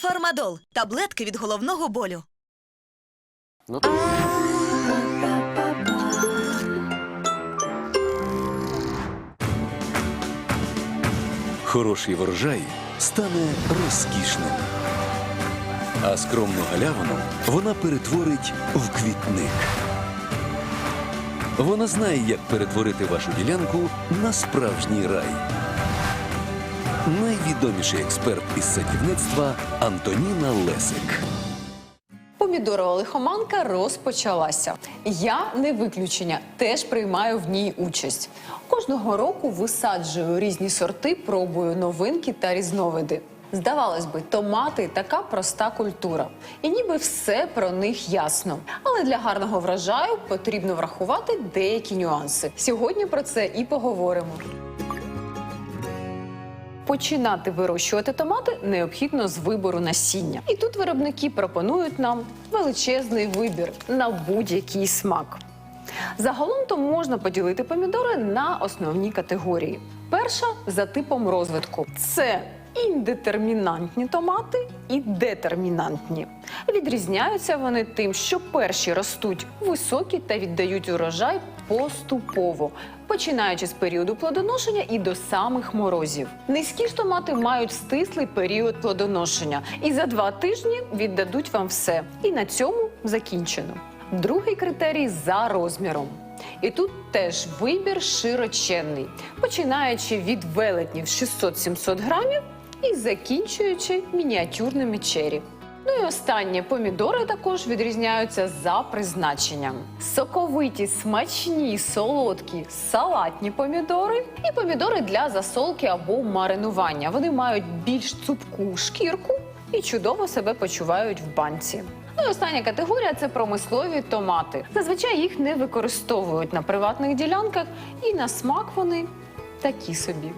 Фармадол таблетки від головного болю. Ну, Хороший врожай стане розкішним, а скромну галявину вона перетворить в квітник. Вона знає, як перетворити вашу ділянку на справжній рай. Найвідоміший експерт із садівництва Антоніна Лесик. Помідорова лихоманка розпочалася. Я не виключення, теж приймаю в ній участь. Кожного року висаджую різні сорти, пробую новинки та різновиди. Здавалось би, томати така проста культура, і ніби все про них ясно. Але для гарного врожаю потрібно врахувати деякі нюанси. Сьогодні про це і поговоримо. Починати вирощувати томати необхідно з вибору насіння. І тут виробники пропонують нам величезний вибір на будь-який смак. Загалом то можна поділити помідори на основні категорії. Перша за типом розвитку це індетермінантні томати і детермінантні. Відрізняються вони тим, що перші ростуть високі та віддають урожай поступово, починаючи з періоду плодоношення і до самих морозів. Низькі ж томати мають стислий період плодоношення і за два тижні віддадуть вам все. І на цьому закінчено. Другий критерій за розміром. І тут теж вибір широченний, починаючи від велетнів 600-700 грамів і закінчуючи мініатюрними чері. Ну і останнє помідори також відрізняються за призначенням: соковиті, смачні, солодкі, салатні помідори і помідори для засолки або маринування. Вони мають більш цупку шкірку і чудово себе почувають в банці. Ну і остання категорія це промислові томати. Зазвичай їх не використовують на приватних ділянках, і на смак вони такі собі.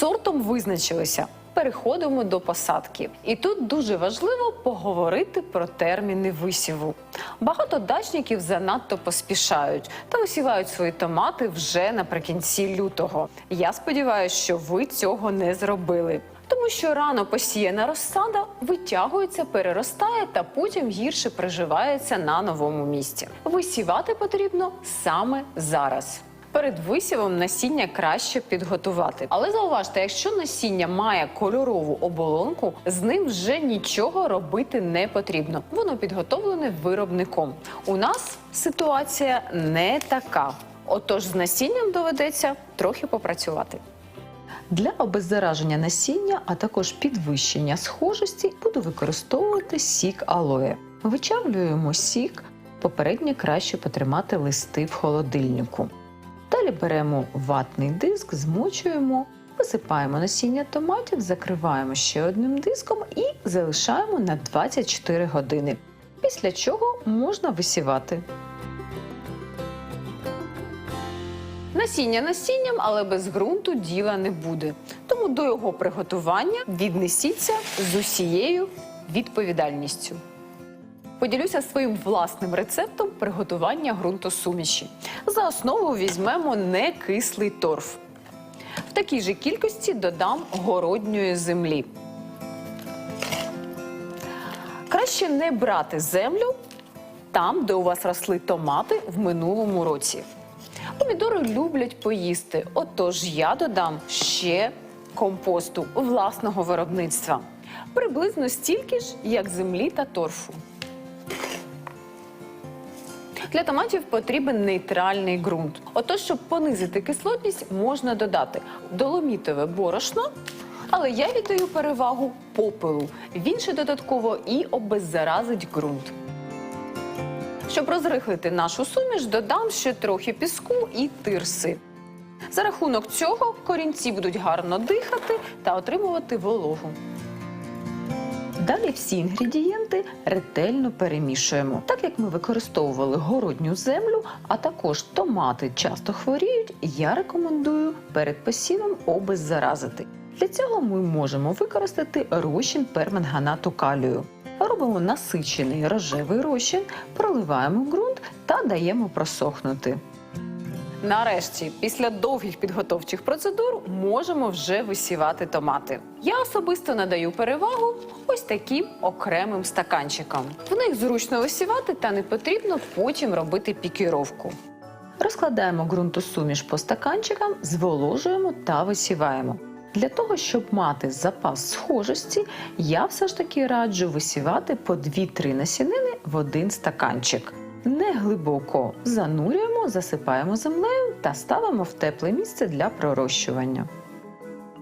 Сортом визначилися. Переходимо до посадки. І тут дуже важливо поговорити про терміни висіву. Багато дачників занадто поспішають та висівають свої томати вже наприкінці лютого. Я сподіваюся, що ви цього не зробили. Тому що рано посіяна розсада витягується, переростає та потім гірше приживається на новому місці. Висівати потрібно саме зараз. Перед висівом насіння краще підготувати. Але зауважте, якщо насіння має кольорову оболонку, з ним вже нічого робити не потрібно. Воно підготовлене виробником. У нас ситуація не така. Отож, з насінням доведеться трохи попрацювати. Для обеззараження насіння, а також підвищення схожості, буду використовувати сік алоє. Вичавлюємо сік, попередньо краще потримати листи в холодильнику. Далі беремо ватний диск, змочуємо, висипаємо насіння томатів, закриваємо ще одним диском і залишаємо на 24 години. Після чого можна висівати. Насіння насінням, але без ґрунту діла не буде. Тому до його приготування віднесіться з усією відповідальністю. Поділюся своїм власним рецептом приготування ґрунтосуміші. За основу візьмемо некислий торф. В такій же кількості додам городньої землі. Краще не брати землю там, де у вас росли томати в минулому році. Помідори люблять поїсти, отож я додам ще компосту власного виробництва. Приблизно стільки ж, як землі та торфу. Для томатів потрібен нейтральний ґрунт. Отож, щоб понизити кислотність, можна додати доломітове борошно, але я віддаю перевагу попелу. Він ще додатково і обеззаразить ґрунт. Щоб розрихлити нашу суміш, додам ще трохи піску і тирси. За рахунок цього корінці будуть гарно дихати та отримувати вологу. Далі всі інгредієнти ретельно перемішуємо. Так як ми використовували городню землю, а також томати часто хворіють, я рекомендую перед посівом обеззаразити. Для цього ми можемо використати розчин перманганату калію. Робимо насичений рожевий розчин, проливаємо ґрунт та даємо просохнути. Нарешті, після довгих підготовчих процедур, можемо вже висівати томати. Я особисто надаю перевагу ось таким окремим стаканчикам. В них зручно висівати та не потрібно потім робити пікіровку. Розкладаємо ґрунтосуміш по стаканчикам, зволожуємо та висіваємо. Для того, щоб мати запас схожості, я все ж таки раджу висівати по 2-3 насінини в один стаканчик. Не глибоко занурюємо, засипаємо землею та ставимо в тепле місце для пророщування.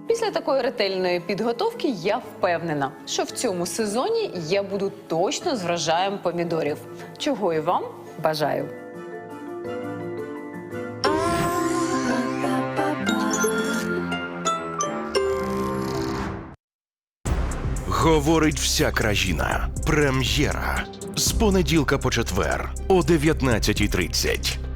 Після такої ретельної підготовки я впевнена, що в цьому сезоні я буду точно з врожаєм помідорів, чого і вам бажаю. Говорить вся країна. Прем'єра з понеділка по четвер о 19.30.